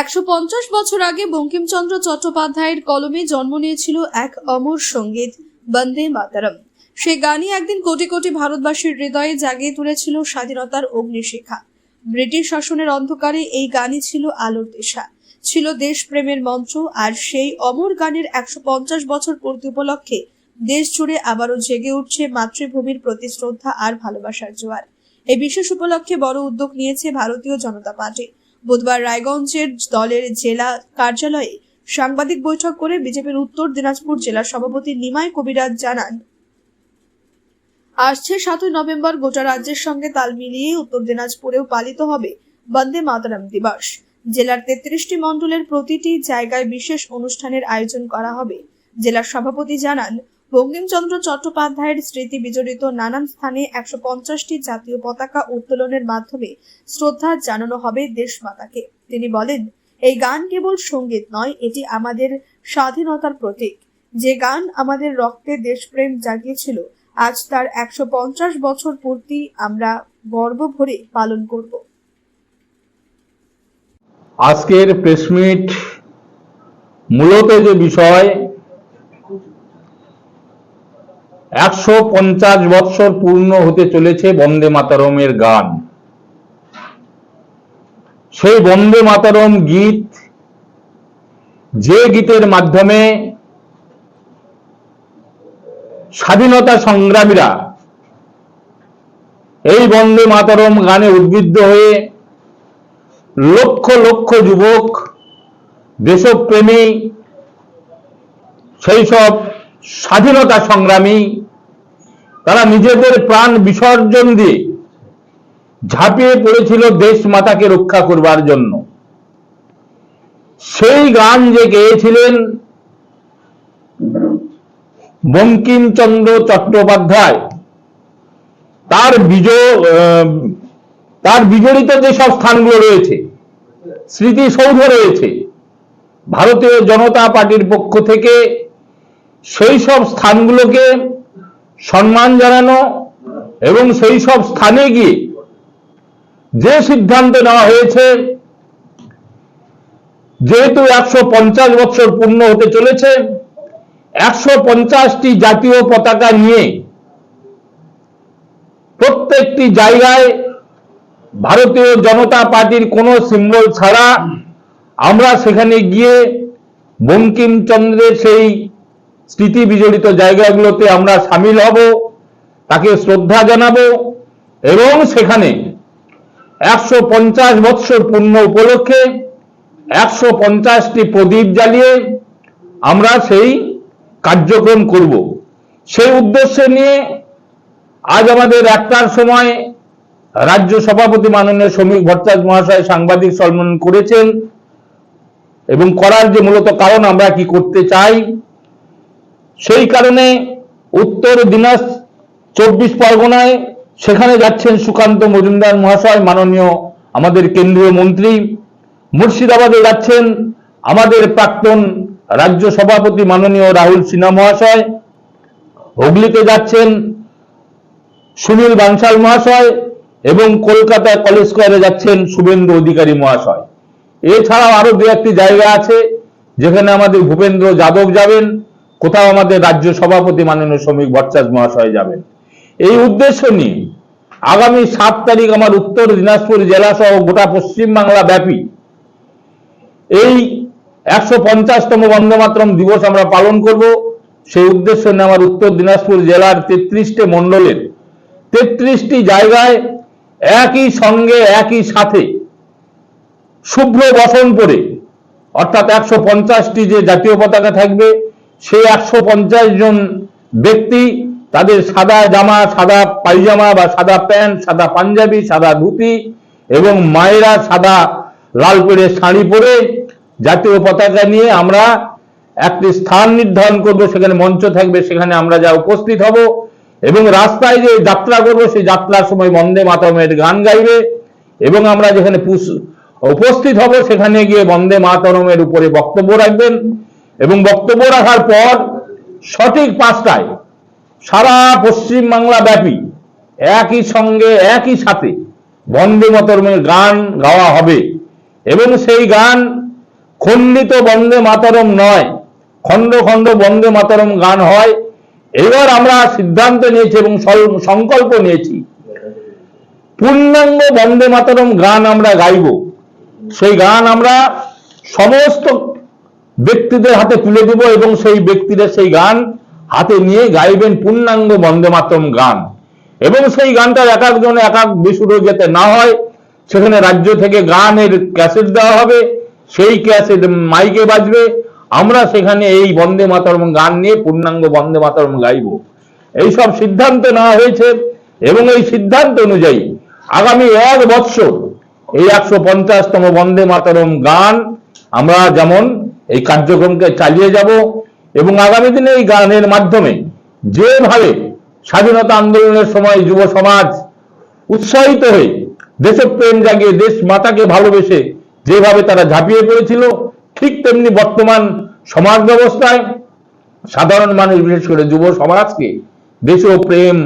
একশো পঞ্চাশ বছর আগে বঙ্কিমচন্দ্র চট্টোপাধ্যায়ের কলমে জন্ম নিয়েছিল এক অমর সংগীত, বন্দে মাতারম। সে গানই একদিন কোটি কোটি ভারতবাসীর হৃদয়ে জাগিয়ে তুলেছিল স্বাধীনতার অগ্নিশিখা। ব্রিটিশ শাসনের অন্ধকারে এই গানই ছিল আলোর দিশা। ছিল দেশপ্রেমের মন্ত্র, আর সেই অমর গানের একশো পঞ্চাশ বছর পূর্তি উপলক্ষে দেশ জুড়ে আবারও জেগে উঠছে মাতৃভূমির প্রতি শ্রদ্ধা আর ভালোবাসার জোয়ার। এই বিশেষ উপলক্ষে বড় উদ্যোগ নিয়েছে ভারতীয় জনতা পার্টি। বুধবার রায়গঞ্জের দলের জেলা কার্যালয়ে সাংবাদিক বৈঠক করে বিজেপির উত্তর দিনাজপুর জেলা সভাপতি নিমাই কবিরাজ জানান, আসছে সাতই নভেম্বর, গোটা রাজ্যের সঙ্গে তাল মিলিয়ে উত্তর দিনাজপুরেও পালিত হবে বন্দে মাতরম দিবস। জেলার তেত্রিশটি মণ্ডলের প্রতিটি জায়গায় বিশেষ অনুষ্ঠানের আয়োজন করা হবে। জেলার সভাপতি জানান বঙ্কিমচন্দ্র চট্টোপাধ্যায়ের স্মৃতি বিজড়িত নানান স্থানে একশো পঞ্চাশটি জাতীয় পতাকা উত্তোলনের মাধ্যমে শ্রদ্ধা জানানো হবে দেশমাতাকে। তিনি বলেন, এই গান কেবল সংগীত নয়, এটি আমাদের স্বাধীনতার প্রতীক। যে গান আমাদের রক্তে দেশপ্রেম জাগিয়েছিল, আজ তার একশো পঞ্চাশ বছর পূর্তি আমরা গর্ব ভরে পালন করব। আজকের প্রেসমিট মূলত যে বিষয় একশো পঞ্চাশ বৎসর পূর্ণ হতে চলেছে বন্দে মাতারমের গান। সেই বন্দে মাতারম গীত যে গীতের মাধ্যমে স্বাধীনতা সংগ্রামীরা এই বন্দে মাতারম গানে উদ্বুদ্ধ হয়ে লক্ষ লক্ষ যুবক, দেশপ্রেমী, সেই সব স্বাধীনতা সংগ্রামী তারা নিজেদের প্রাণ বিসর্জন দিয়ে ঝাঁপিয়ে পড়েছিল দেশ মাতাকে রক্ষা করবার জন্য। সেই গান যে গেয়েছিলেন বঙ্কিমচন্দ্র চট্টোপাধ্যায়, তার বিজয় তার বিজড়িত যেসব স্থানগুলো রয়েছে স্মৃতিসৌধ রয়েছে, ভারতীয় জনতা পার্টির পক্ষ থেকে সেই সব স্থানগুলোকে সম্মান জানানো এবং সেই সব স্থানে গিয়ে যে সিদ্ধান্ত নেওয়া হয়েছে, যেহেতু একশো পঞ্চাশ বছর পূর্ণ হতে চলেছে, একশো পঞ্চাশটি জাতীয় পতাকা নিয়ে প্রত্যেকটি জায়গায় ভারতীয় জনতা পার্টির কোনো সিম্বল ছাড়া আমরা সেখানে গিয়ে বঙ্কিমচন্দ্রের সেই স্মৃতি বিজড়িত জায়গাগুলোতে আমরা সামিল হব, তাকে শ্রদ্ধা জানাব এবং সেখানে একশো পঞ্চাশ বৎসর পূর্ণ উপলক্ষে একশো পঞ্চাশটি প্রদীপ জ্বালিয়ে আমরা সেই কার্যক্রম করব। সেই উদ্দেশ্যে নিয়ে আজ আমাদের একটার সময় রাজ্য সভাপতি মাননীয় শ্রমিক ভট্টাচার্য মহাশয় সাংবাদিক সম্মেলন করেছেন এবং করার যে মূলত কারণ আমরা কি করতে চাই সেই কারণে উত্তর দিনাজ চব্বিশ পরগনায় সেখানে যাচ্ছেন সুকান্ত মজুমদার মহাশয়, মাননীয় আমাদের কেন্দ্রীয় মন্ত্রী। মুর্শিদাবাদে যাচ্ছেন আমাদের প্রাক্তন রাজ্য সভাপতি মাননীয় রাহুল সিনহা মহাশয়। হুগলিতে যাচ্ছেন সুনীল বানসাল মহাশয় এবং কলকাতায় কলেজ স্কোয়ারে যাচ্ছেন শুভেন্দু অধিকারী মহাশয়। এছাড়াও আরও দু একটি জায়গা আছে যেখানে আমাদের ভূপেন্দ্র যাদব যাবেন। কোথাও আমাদের রাজ্য সভাপতি মাননীয় শ্রমিক ভট্টাচার্য মহাশয় যাবেন। এই উদ্দেশ্য নিয়ে আগামী সাত তারিখ আমার উত্তর দিনাজপুর জেলা সহ গোটা পশ্চিম বাংলা ব্যাপী এই একশো পঞ্চাশতম বন্দে মাতরম দিবস আমরা পালন করব। সেই উদ্দেশ্য নিয়ে আমার উত্তর দিনাজপুর জেলার তেত্রিশটি মণ্ডলের তেত্রিশটি জায়গায় একই সঙ্গে একই সাথে শুভ্র বসন পরে, অর্থাৎ একশো পঞ্চাশটি যে জাতীয় পতাকা থাকবে সেই একশো পঞ্চাশ জন ব্যক্তি তাদের সাদা জামা, সাদা পায়জামা বা সাদা প্যান্ট, সাদা পাঞ্জাবি, সাদা ধুতি এবং মায়েরা সাদা লাল পেড়ে শাড়ি পরে জাতীয় পতাকা নিয়ে আমরা একটি স্থান নির্ধারণ করব, সেখানে মঞ্চ থাকবে, সেখানে আমরা যা উপস্থিত হব এবং রাস্তায় যে যাত্রা করব, সেই যাত্রার সময় বন্দে মাতরমের গান গাইবে এবং আমরা যেখানে উপস্থিত হব, সেখানে গিয়ে বন্দে মাতরমের উপরে বক্তব্য রাখবেন। এবং বক্তব্য রাখার পর সঠিক পাঁচটায় সারা পশ্চিম বাংলা ব্যাপী একই সঙ্গে, একই সাথে বন্দে মাতরমের গান গাওয়া হবে। এবং সেই গান খণ্ডিত বন্দে মাতরম নয়, খণ্ড খণ্ড বন্দে মাতরম গান হয়। এবার আমরা সিদ্ধান্ত নিয়েছি এবং সংকল্প নিয়েছি। পূর্ণাঙ্গ বন্দে মাতরম গান আমরা গাইব। সেই গান আমরা সমস্ত ব্যক্তিদের হাতে তুলে দেব এবং সেই ব্যক্তিরা সেই গান হাতে নিয়ে গাইবেন পূর্ণাঙ্গ বন্দে মাতরম গান। এবং সেই গানটার এক একজন এক এক বিশুরো যাতে না হয়, সেখানে রাজ্য থেকে গানের ক্যাসেট দেওয়া হবে, সেই ক্যাসেট মাইকে বাজবে। আমরা সেখানে এই বন্দে মাতরম গান নিয়ে পূর্ণাঙ্গ বন্দে মাতরম গাইব। এই সব সিদ্ধান্ত নেওয়া হয়েছে এবং এই সিদ্ধান্ত অনুযায়ী আগামী এক বৎসর এই একশো পঞ্চাশতম বন্দে মাতরম গান আমরা যেমন এই কার্যক্রমকে চালিয়ে যাব এবং আগামী দিনে এই গানের মাধ্যমে যেভাবে স্বাধীনতা আন্দোলনের সময় যুব সমাজ উৎসাহিত হয়ে দেশপ্রেম জাগিয়ে, দেশ মাতাকে ভালোবেসে যেভাবে তারা ঝাঁপিয়ে পড়েছিল, ঠিক তেমনি বর্তমান সমাজ ব্যবস্থায় সাধারণ মানুষ, বিশেষ করে যুব সমাজকে দেশপ্রেম